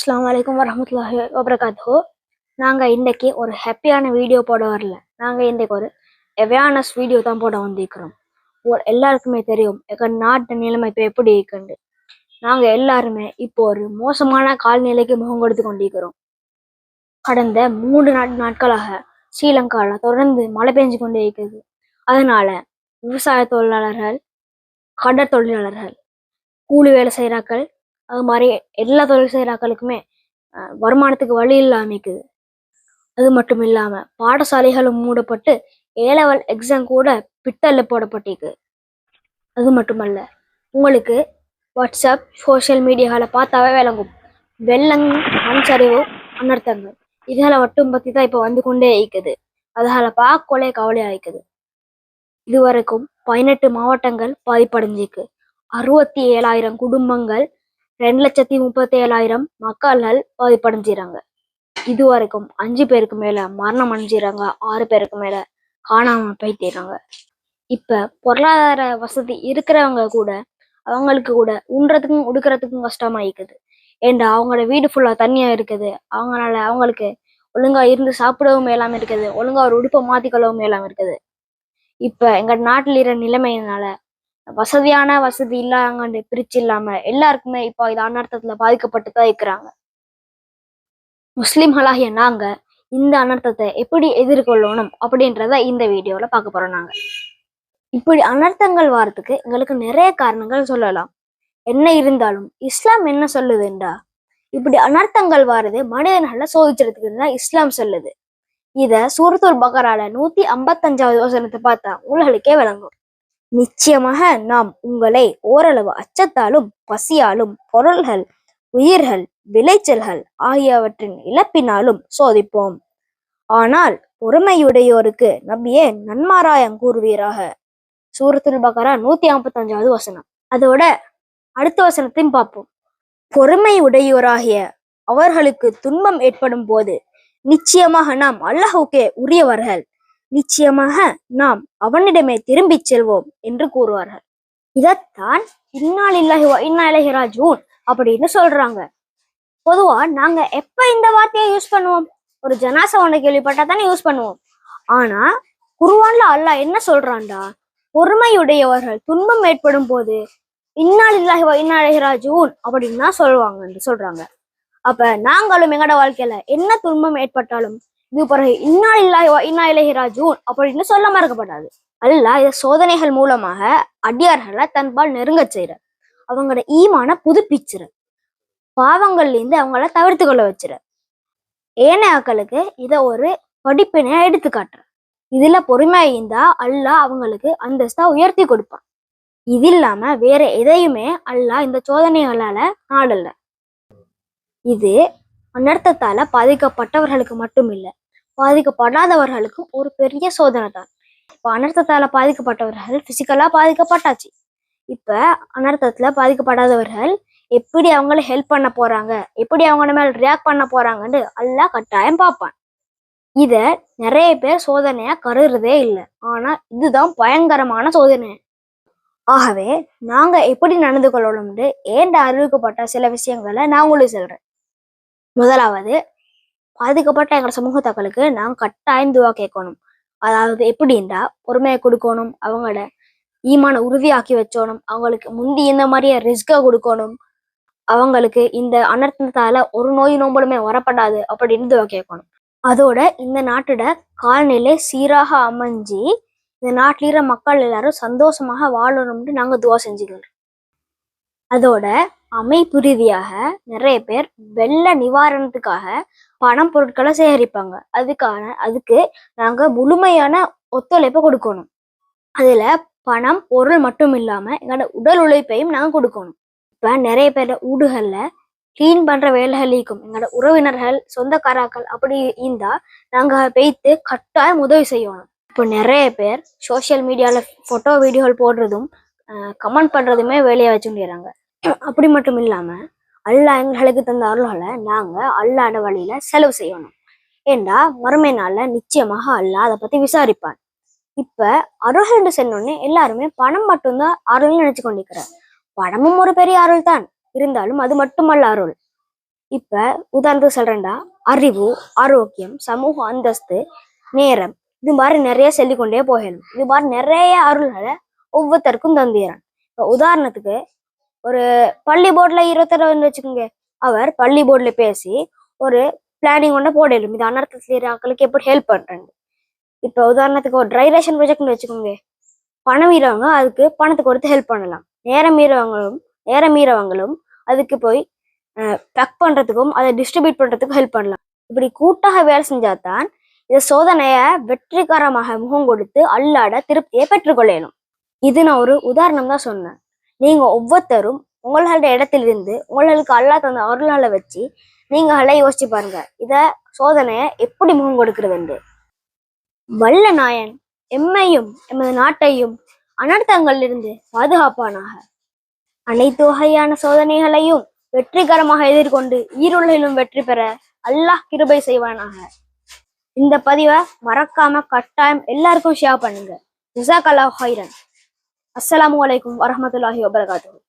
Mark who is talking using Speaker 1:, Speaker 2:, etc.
Speaker 1: அஸ்லாம் வலைக்கம் வரஹ்மத்துல்லாஹி வபரகாத்தோ நாங்கள் இன்றைக்கி ஒரு ஹாப்பியான வீடியோ போட வரல. நாங்கள் இன்றைக்கு ஒரு அவேர்னஸ் வீடியோ தான் போட வந்திருக்கிறோம். ஒரு எல்லாருக்குமே தெரியும் எங்கள் நாட்டு நிலைமை இப்போ எப்படி இருக்குண்டு நாங்கள் எல்லாருமே இப்போ ஒரு மோசமான கால்நிலைக்கு முகம் கொடுத்து கொண்டிருக்கிறோம். கடந்த மூன்று நாட் நாட்களாக ஸ்ரீலங்காவில் தொடர்ந்து மழை பெஞ்சு கொண்டே இருக்கிறது அதனால விவசாய தொழிலாளர்கள் கடற் தொழிலாளர்கள் கூலி வேலை செய்கிறாக்கள் அது மாதிரி எல்லா தொழில் செய்கிறாக்களுக்குமே வருமானத்துக்கு வழி இல்லாம இருக்குது. அது மட்டும் இல்லாம பாடசாலைகளும் மூடப்பட்டு ஏ லெவல் எக்ஸாம் கூட பித்தல்ல போடப்பட்டிருக்கு. அது மட்டுமல்ல உங்களுக்கு வாட்ஸ்அப் சோஷியல் மீடியாவில் பார்த்தாவே விளங்கும். வெள்ளம் மண்சரிவு அனர்த்தங்கள் இதுகளை மட்டும் பற்றி தான் இப்போ வந்து கொண்டே இருக்குது. அதால் பார்க்கொள்ளே கவலையாக இருக்குது. இதுவரைக்கும் பதினெட்டு மாவட்டங்கள் பாதிப்படைஞ்சிருக்கு. அறுபத்தி ஏழாயிரம் குடும்பங்கள் ரெண்டு லட்சத்தி முப்பத்தி ஏழாயிரம் மக்கள்கள் பாதிப்படைஞ்சிறாங்க. இது வரைக்கும் அஞ்சு பேருக்கு மேல மரணம் அடைஞ்சிறாங்க ஆறு பேருக்கு மேல காணாம போயிட்டாங்க இப்ப பொருளாதார வசதி இருக்கிறவங்க கூட அவங்களுக்கு கூட உண்றதுக்கும் உடுக்கிறதுக்கும் கஷ்டமா இருக்குது ஏண்டா அவங்களோட வீடு ஃபுல்லா தண்ணியா இருக்குது. அவங்களால அவங்களுக்கு ஒழுங்கா இருந்து சாப்பிடவும் மேலாம இருக்குது. ஒழுங்கா ஒரு உடுப்பை மாத்திக்கொள்ளவும் மேலாம இருக்குது. இப்ப எங்க நாட்டில் இருக்கிற நிலைமையினால வசதியான வசதி இல்லாங்கன்னு பிரிச்சு இல்லாம எல்லாருக்குமே இப்போ இது அனர்த்தத்துல பாதிக்கப்பட்டு தான் இருக்கிறாங்க முஸ்லிம்களாகிய நாங்க இந்த அனர்த்தத்தை எப்படி எதிர்கொள்ளணும் அப்படின்றத இந்த வீடியோல பார்க்க போறோம் நாங்க. இப்படி அனர்த்தங்கள் வாரத்துக்கு எங்களுக்கு நிறைய காரணங்கள் சொல்லலாம். என்ன இருந்தாலும் இஸ்லாம் என்ன சொல்லுதுண்டா இப்படி அனர்த்தங்கள் வாரது மனிதர்களை சோதிச்சிருதுக்கு தான் இஸ்லாம் சொல்லுது. இத சூரத்துல் பகரால நூத்தி ஐம்பத்தஞ்சாவது வசனத்தை பார்த்தா உங்களுக்கே விளங்கும். நிச்சயமாக நாம் உங்களை ஓரளவு அச்சத்தாலும் பசியாலும் பொருள்கள் உயிர்கள் விளைச்சல்கள் ஆகியவற்றின் இழப்பினாலும் சோதிப்போம். ஆனால் பொறுமையுடையோருக்கு நம்பியே நன்மாராயம் கூறுவீராக. சூரத்துல் பக்கரா நூத்தி ஐம்பத்தஞ்சாவது வசனம். அதோட அடுத்த வசனத்தையும் பார்ப்போம். பொறுமை உடையோராகிய அவர்களுக்கு துன்பம் ஏற்படும் போது நிச்சயமாக நாம் அல்லாஹுக்கே உரியவர்கள். நிச்சயமாக நாம் அவனிடமே திரும்பிச் செல்வோம் என்று கூறுவார்கள். இதைத்தான் இன்னாலில்லாஹி வ இன்னா இலைஹி அப்படின்னு சொல்றாங்க. பொதுவா நாங்க எப்ப இந்த வார்த்தையை யூஸ் பண்ணுவோம்? ஒரு ஜனாசா ஒன்றை கேள்விப்பட்டா தானே யூஸ் பண்ணுவோம். ஆனா குருவான்ல அல்லாஹ் என்ன சொல்றான்டா? பொறுமையுடையவர்கள் துன்பம் ஏற்படும் போது இன்னாலில்லாஹி வ இன்னா இலைஹி அப்படின்னு தான் சொல்லுவாங்க சொல்றாங்க. அப்ப நாங்களும் எங்களோட வாழ்க்கையில என்ன துன்பம் ஏற்பட்டாலும் இது பிறகு இன்னா இல்லா இன்னா இலகி ராஜூன் அப்படின்னு சொல்ல மறக்கப்படாது. அல்லாஹ் இதை சோதனைகள் மூலமாக அடியார்களை தன்பால் நெருங்கச் செய்யற அவங்களோட ஈமான புதுப்பிச்சிரு பாவங்கள்ல இருந்து அவங்கள தவிர்த்து கொள்ள வச்சிரு ஏனையாக்களுக்கு இதை ஒரு படிப்பினையா எடுத்துக்காட்டுற இதுல பொறுமையா இருந்தா அல்லாஹ் அவங்களுக்கு அந்தஸ்தா உயர்த்தி கொடுப்பான். இது இல்லாம வேற எதையுமே அல்லாஹ் இந்த சோதனைகளால நாடல. இது அனர்த்தத்தால பாதிக்கப்பட்டவர்களுக்கு மட்டும் இல்லை பாதிக்கப்படாதவர்களுக்கும் ஒரு பெரிய சோதனை தான். இப்போ அனர்த்தத்தால பாதிக்கப்பட்டவர்கள் பிசிக்கலா பாதிக்கப்பட்டாச்சு. இப்ப அனர்த்தத்துல பாதிக்கப்படாதவர்கள் எப்படி அவங்கள ஹெல்ப் பண்ண போறாங்க எப்படி அவங்க மேல ரியாக்ட் பண்ண போறாங்கன்னு எல்லாம் கட்டாயம் பார்ப்பான். இத நிறைய பேர் சோதனையா கருதுறதே இல்லை. ஆனா இதுதான் பயங்கரமான சோதனை. ஆகவே நாங்க எப்படி நடந்து கொள்ளணும்னு ஏண்ட அறிவிக்கப்பட்ட சில விஷயங்களை நான் உங்களுக்கு சொல்றேன். முதலாவது பாதிக்கப்பட்ட எங்கள் சமூகத்தக்களுக்கு நாங்க கட்டாயம் துவா கேட்கணும். அதாவது எப்படின்னா பொறுமையை கொடுக்கணும் அவங்களோட ஈமான உறுதியாக்கி வச்சோணும் அவங்களுக்கு முந்தி இந்த மாதிரியே ரிஸ்கை கொடுக்கணும் அவங்களுக்கு இந்த அனர்த்தத்தால ஒரு நோய் நோம்பலுமே வரப்படாது அப்படின்னு துவா கேட்கணும். அதோட இந்த நாட்டோட காலநிலை சீராக அமைஞ்சு இந்த நாட்டில் இருக்கிற மக்கள் எல்லாரும் சந்தோஷமாக வாழணும்னு நாங்கள் துவா செஞ்சுக்கிறோம். அதோட அமைப்பு ரீதியாக நிறைய பேர் வெள்ள நிவாரணத்துக்காக பணம் பொருட்களை சேகரிப்பாங்க. அதுக்கான அதுக்கு நாங்கள் முழுமையான ஒத்துழைப்பை கொடுக்கணும். அதில் பணம் பொருள் மட்டும் இல்லாமல் எங்களோட உடல் உழைப்பையும் நாங்கள் கொடுக்கணும். இப்போ நிறைய பேர் ஊடுகளில் க்ளீன் பண்ணுற வேலைகள் இருக்கும். எங்களோட உறவினர்கள் சொந்தக்காராக்கள் அப்படி இருந்தால் நாங்கள் பெய்த்து கட்டாயம் உதவி செய்யணும். இப்போ நிறைய பேர் சோஷியல் மீடியாவில் ஃபோட்டோ வீடியோகள் போடுறதும் கமெண்ட் பண்ணுறதுமே வேலையா வச்சுட்டுறாங்க அப்படி மட்டும் இல்லாம அல்லாஹ் எங்களுக்கு தந்த அருள்களை நாங்க அல்லாட வழியில செலவு செய்யணும். ஏண்டா மறுமை நாளில் நிச்சயமாக அல்லாஹ் அதை பத்தி விசாரிப்பான். இப்ப அருள்கள் சென்னோடனே எல்லாருமே பணம் மட்டும்தான் அருள்னு நினைச்சு கொண்டிருக்கிறார். பணமும் ஒரு பெரிய அருள் தான் இருந்தாலும் அது மட்டுமல்ல அருள். இப்ப உதாரணத்துக்கு சொல்கிறேன்டா அறிவு ஆரோக்கியம் சமூக அந்தஸ்து நேரம் இது மாதிரி நிறைய சொல்லிக்கொண்டே போகணும். இது மாதிரி நிறைய அருள்களை ஒவ்வொருத்தருக்கும் தந்துடுறான் இப்ப உதாரணத்துக்கு ஒரு பள்ளி போர்டில் இருபத்தரவன் வச்சுக்கோங்க. அவர் பள்ளி போர்டில் பேசி ஒரு பிளானிங் ஒன்று போடலும் இது அனர்த்தத்தில் ஆட்களுக்கு எப்படி ஹெல்ப் பண்ணுறாங்க இப்போ உதாரணத்துக்கு ஒரு ட்ரை ரேஷன் ப்ராஜெக்ட்னு வச்சுக்கோங்க. பணம் மீறவங்க அதுக்கு பணத்தை கொடுத்து ஹெல்ப் பண்ணலாம். நேரம் மீறவங்களும் நேரம் மீறவங்களும் அதுக்கு போய் பேக் பண்ணுறதுக்கும் அதை டிஸ்ட்ரிபியூட் பண்ணுறதுக்கும் ஹெல்ப் பண்ணலாம். இப்படி கூட்டாக வேலை செஞ்சால் தான் இந்த சோதனையை வெற்றிகரமாக முகம் கொடுத்து அல்லாட திருப்தியை பெற்றுக்கொள்ளணும். இது நான் ஒரு உதாரணம் தான் சொன்னேன். நீங்க ஒவ்வொருத்தரும் உங்களோட இடத்திலிருந்து உங்களுக்கு அல்லா தந்த அருளால வச்சு நீங்களே யோசிச்சு பாருங்க. இத சோதனையை எப்படி முகம் கொடுக்கிறதுண்டு வல்ல நாயன் எம்மையும் எமது நாட்டையும் அனர்த்தங்களிலிருந்து பாதுகாப்பானாக. அனைத்து வகையான சோதனைகளையும் வெற்றிகரமாக எதிர்கொண்டு ஈருலகிலும் வெற்றி பெற அல்லாஹ் கிருபை செய்வானாக. இந்த பதிவை மறக்காம கட்டாயம் எல்லாருக்கும் ஷேர் பண்ணுங்க. ஜிசாக் அல்லாஹ் ஹைரன் அஸ்லாம் வலைக்கம் வரஹ்மத்துல்லாஹி வபரகாத்துஹு